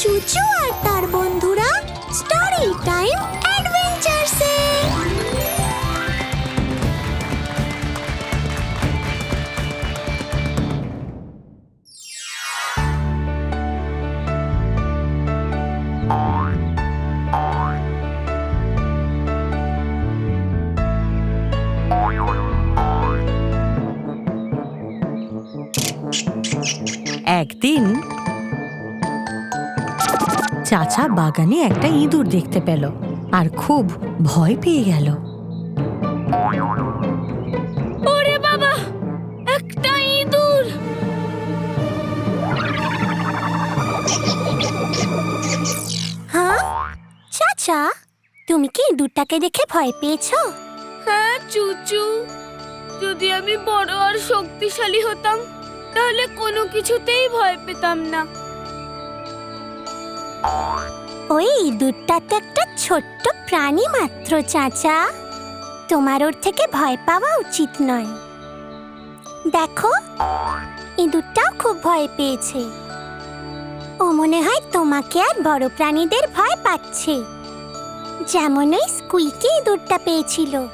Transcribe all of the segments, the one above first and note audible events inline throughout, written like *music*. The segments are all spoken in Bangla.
চুচু আর তার বন্ধুরা স্টোরি টাইম অ্যাডভেঞ্চারসে। একদিন চাচা বাগানে একটা ইঁদুর দেখতে পেল আর খুব ভয় পেয়ে গেল। ওরে বাবা একটা ইঁদুর! হ্যাঁ? চাচা তুমি কি ইঁদুরটাকে দেখে ভয় পেয়েছ? হ্যাঁ চুচু। যদি আমি বড় আর শক্তিশালী হতাম তাহলে কোনো কিছুতেই ভয় পেতাম না। ওই ইঁদুরটা তো একটা ছোট্ট প্রাণী মাত্র, চাচা। তোমার ওর থেকে ভয় পাওয়া উচিত নয়। দেখো ইঁদুরটাও খুব ভয় পেয়েছে। ও মনে হয় তোমাকে আর বড় প্রাণীদের ভয় পাচ্ছে। যেমন ওই স্কুইকি ইঁদুরটা পেয়েছিল।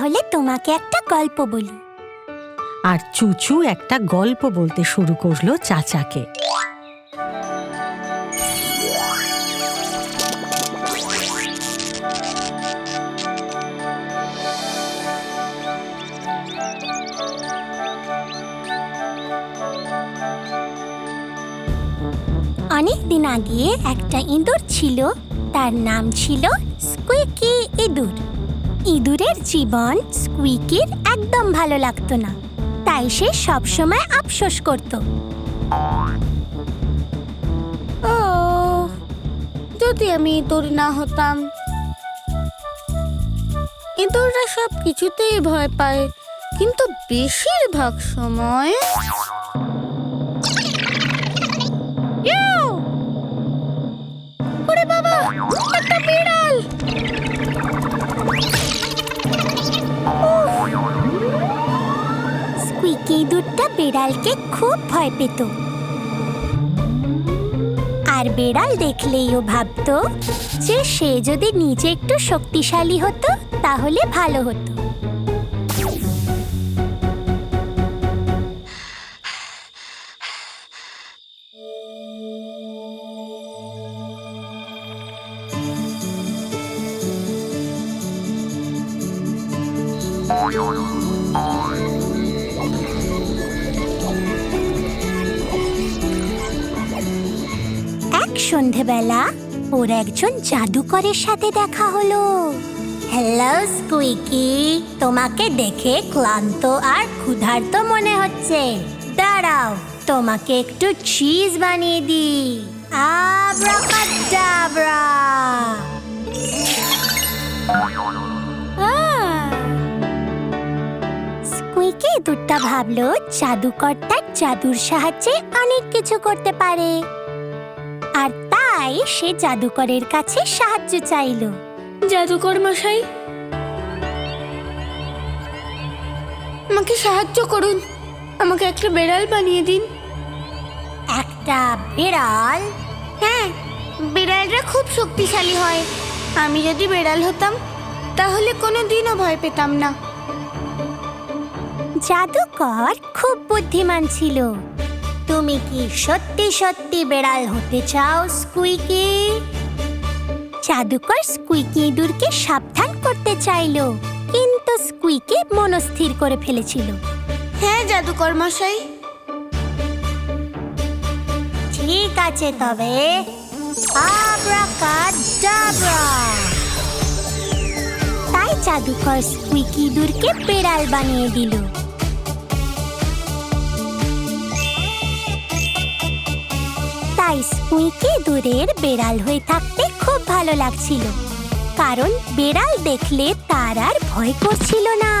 তাহলে তোমাকে একটা গল্প বলি। আর চুচু একটা গল্প বলতে শুরু করল চাচাকে। অনেক দিন আগে একটা ইঁদুর ছিল তার নাম ছিল স্কুইকি ইঁদুর। ইঁদুরের জীবন স্কুইকির একদম ভালো লাগতো না। তাই সে সবসময় আফসোস করত। ও যদি আমি ইঁদুর না হতাম। ইঁদুররা সব কিছুতেই ভয় পায় কিন্তু বেশিরভাগ সময় ইঁদুরটা বেড়ালকে খুব ভয় পেত। আর বেড়াল দেখলেই ও ভাবতো যে সে যদি নিজে একটু শক্তিশালী হতো, তাহলে ভালো হতো। এক সন্ধেবেলা ওর একজন জাদুকরের সাথে দেখা হলো। হ্যালো স্কুইকি তোমাকে দেখে ক্লান্ত আর ক্ষুধার্ত মনে হচ্ছে। দাঁড়াও, তোমাকে একটু চিজ বানিয়ে দি আব্রাকাডাব্রা স্কুইকি দুটা ভাবলো জাদুকর তার জাদুর সাহায্যে অনেক কিছু করতে পারে। আর তাই সে জাদুকরের কাছে সাহায্য চাইলো। জাদুকর মশাই আমাকে সাহায্য করুন। আমাকে একটা বেড়াল বানিয়ে দিন। একটা বিড়াল? হ্যাঁ বিড়ালরা খুব শক্তিশালী হয়। আমি যদি বিড়াল হতাম তাহলে কোনো দিনও ভয় পেতাম না। জাদুকর খুব বুদ্ধিমান ছিল। তুমি কি সত্যি সত্যি বেড়াল হতে চাও স্কুইকি? জাদুকর স্কুইকি ইঁদুরকে সাবধান করতে চাইলো কিন্তু স্কুইকি মনস্থির করে ফেলেছিল। হ্যাঁ জাদুকর মশাই। ঠিক আছে তবে তাই জাদুকর স্কুইকি ইঁদুরকে বেড়াল বানিয়ে দিল। তাই স্কুইকি ইঁদুরের বেড়াল হয়ে থাকতে খুব ভালো লাগছিল। কারণ বেড়াল দেখলে তার আর ভয় করছিল না।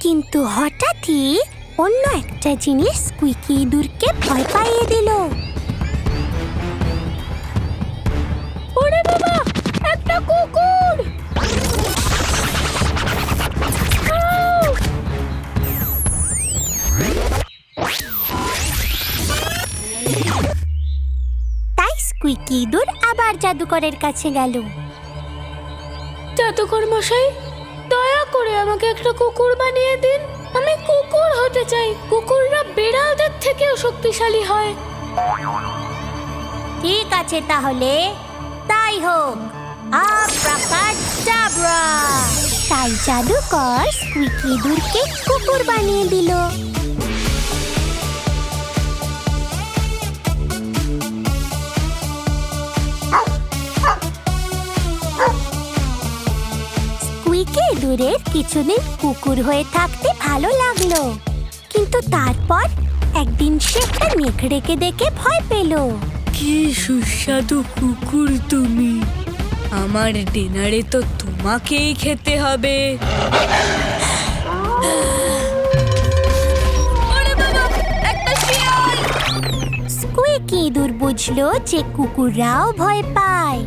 কিন্তু হঠাৎই অন্য একটা জিনিস স্কুইকি ইঁদুরকে ভয় পাইয়ে দিল। ওরে বাবা ইঁদুর আবার জাদুকরের কাছে গেল। জাদুকর মশাই দয়া করে আমাকে একটা কুকুর বানিয়ে দিন। আমি কুকুর হতে চাই। কুকুররা বিড়ালদের থেকেও শক্তিশালী হয়। ঠিক আছে তাহলে। তাই হোক। তাই জাদুকর স্কুইকি ইঁদুরকে কুকুর বানিয়ে দিল। ইঁদুরের কিছুদিন কুকুর হয়ে থাকতে ভালো লাগল। কিন্তু তারপর একদিন সে একটা নেকড়েকে দেখে ভয় পেল। কি সুস্বাদু কুকুর তুমি। আমার ডিনারে তো তোমাকেই খেতে হবে। ইঁদুর বুঝলো যে কুকুররাও ভয় পায়।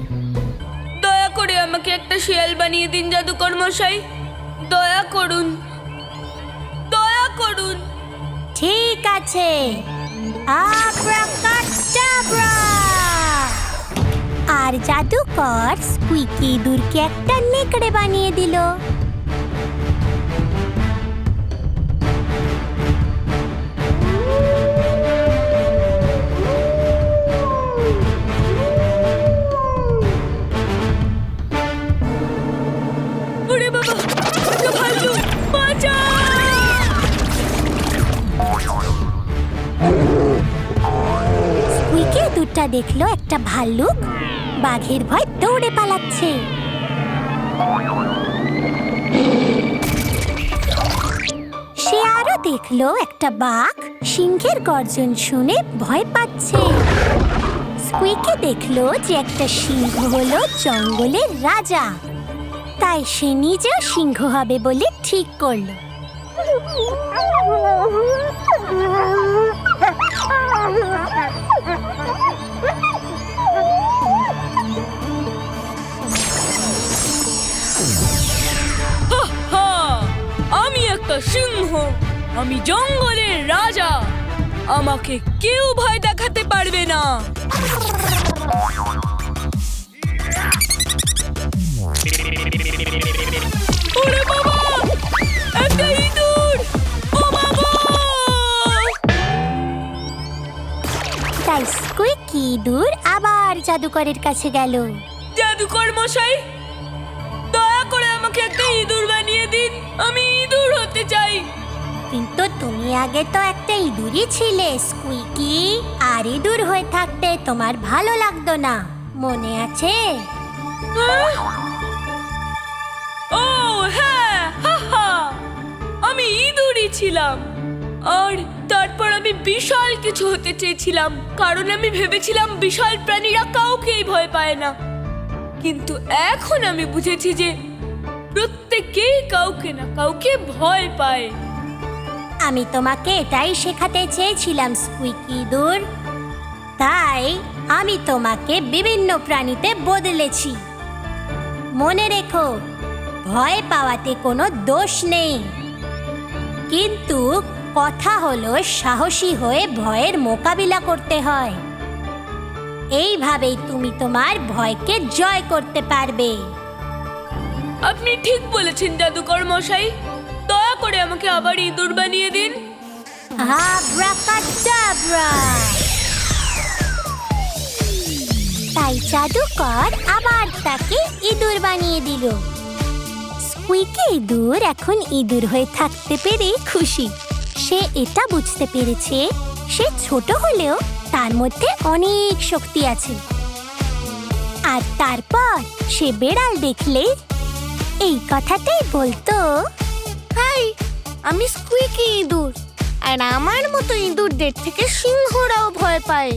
করে আমাকে একটা শিয়াল বানিয়ে দিন, জাদুকর মশাই। দয়া করুন। দয়া করুন। ঠিক আছে! আর জাদুকর স্কুইকি দূরকে একটা নেকড়ে বানিয়ে দিল। ইঁদুরটা দেখল একটা ভাল্লুক। বাঘের ভয় দৌড়ে পালাচ্ছে। সে আরও দেখল একটা বাঘ। সিংহের গর্জন শুনে ভয় পাচ্ছে। স্কুইকে দেখল যে একটা সিংহ হলো জঙ্গলের রাজা। তাই সে নিজেও সিংহ হবে বলে ঠিক করল। *laughs* সিংহ। আমি জঙ্গলের রাজা। আমাকে কেউ ভয় দেখাতে পারবে না। ওরে বাবা! একটা ইঁদুর! ও বাবা তাই স্কুইকি ইঁদুর আবার জাদুকরের কাছে গেল। জাদুকর মশাই আমাকে একটা ইঁদুর বানিয়ে দিন আমি ইঁদুর হতে চাই। কিন্তু তুমি আগে তো একটা ইঁদুরই ছিলে স্কুইকি। আর ইঁদুর হয়ে থাকতে তোমার ভালো লাগতো না মনে আছে? ও হ্যাঁ হা হা। আমি ইঁদুরই ছিলাম। আর তারপর আমি বিশাল কিছু হতে চেয়েছিলাম কারণ আমি ভেবেছিলাম বিশাল প্রাণীরা কাউকেই ভয় পায় না। কিন্তু এখন আমি বুঝেছি যে প্রত্যেকেই কাউকে না কাউকে ভয় পায়। আমি তোমাকে এটাই শেখাতে চেয়েছিলাম, স্কুইকি ইঁদুর তাই আমি তোমাকে বিভিন্ন প্রাণীতে বদলেছি। মনে রেখো, ভয় পাওয়াতে কোনো দোষ নেই। কিন্তু কথা হলো সাহসী হয়ে ভয়ের মোকাবিলা করতে হয়। এইভাবেই তুমি তোমার ভয়কে জয় করতে পারবে। আপনি ঠিক বলেছেন, জাদুকর মশাই। দয়া করে আমাকে আবার ইঁদুর বানিয়ে দিন। আব্রাকাডাব্রা তাই জাদুকর আবার তাকে ইঁদুর বানিয়ে দিল। স্কুইকি ইঁদুর এখন ইঁদুর হয়ে থাকতে পেরে খুশি। সে এটা বুঝতে পেরেছে, সে ছোট হলেও তার মধ্যে অনেক শক্তি আছে। আর তারপর সে বেড়াল দেখলে এই কথাটাই বলতো। হাই, আমি স্কুইকি ইঁদুর। আর আমার মতো ইঁদুরদের থেকে সিংহরাও ভয় পায়।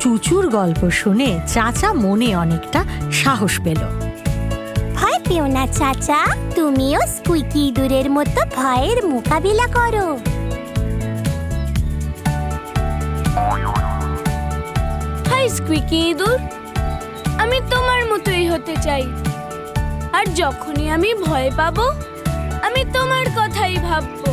চুচুর গল্প শুনে চাচা মনে অনেকটা সাহস পেল। পেও না চাচা, তুমিও স্কুইকি ইঁদুরের মতো ভয়ের মোকাবিলা করো। হাই স্কুইকি ইঁদুর, আমি তোমার মতোই হতে চাই। আর যখনই আমি ভয় পাবো, আমি তোমার কথাই ভাববো।